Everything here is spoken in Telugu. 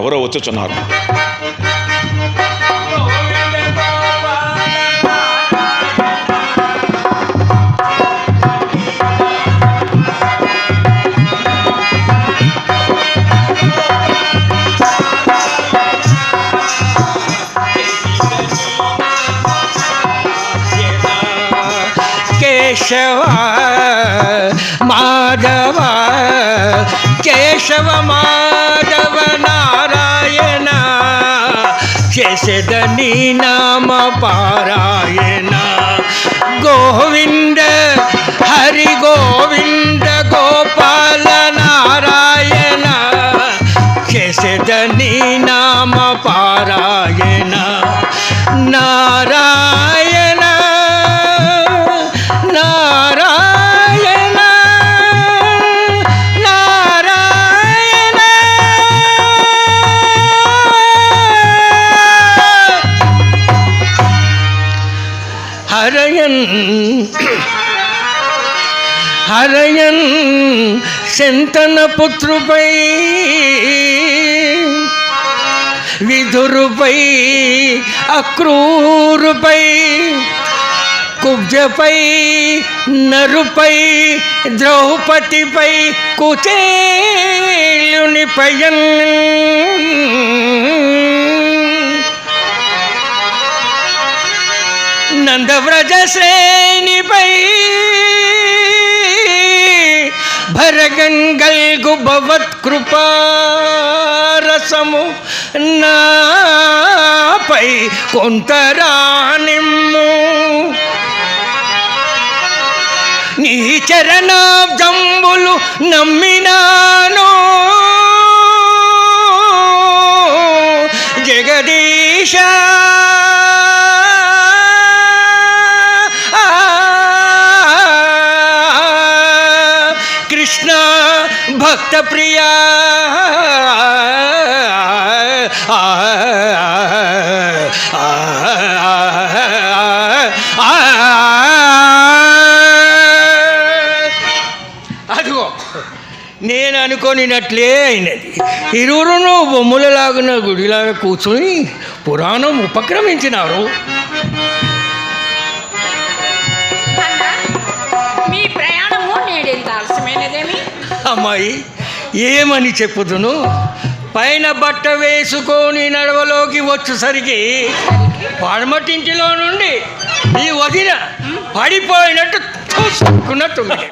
ఎవరో వచ్చుచున్నారు కేశవ మాధవ కేశవ మాధవ నారాయణ நீ நாம பாராயண హరయన్ హరయన్ శంతన పుత్రుపై విధురుపై అక్రూరుపై కుబ్జపై నరుపై ద్రౌపదిపై కుచేలునిపయన్ నందవ్రజ శ్రేణిపై భరగంగల్గు భవత్కృపారసము నాపై కొంతరానిమ్ము. నీ చరణాబ్జంబులు నమ్మినాను. జగదీశా కృష్ణ భక్త ప్రియా. అదిగో నేను అనుకోనినట్లే అయినది. ఇరువురును బొమ్మలలాగున గుడిలాగా కూర్చుని పురాణం ఉపక్రమించినారు. అమ్మాయి ఏమని చెప్పుదును? పైన బట్ట వేసుకొని నడవలోకి వచ్చేసరికి పడమటింటిలో నుండి నీ వదిన పడిపోయినట్టు చూసుకున్నట్టుంది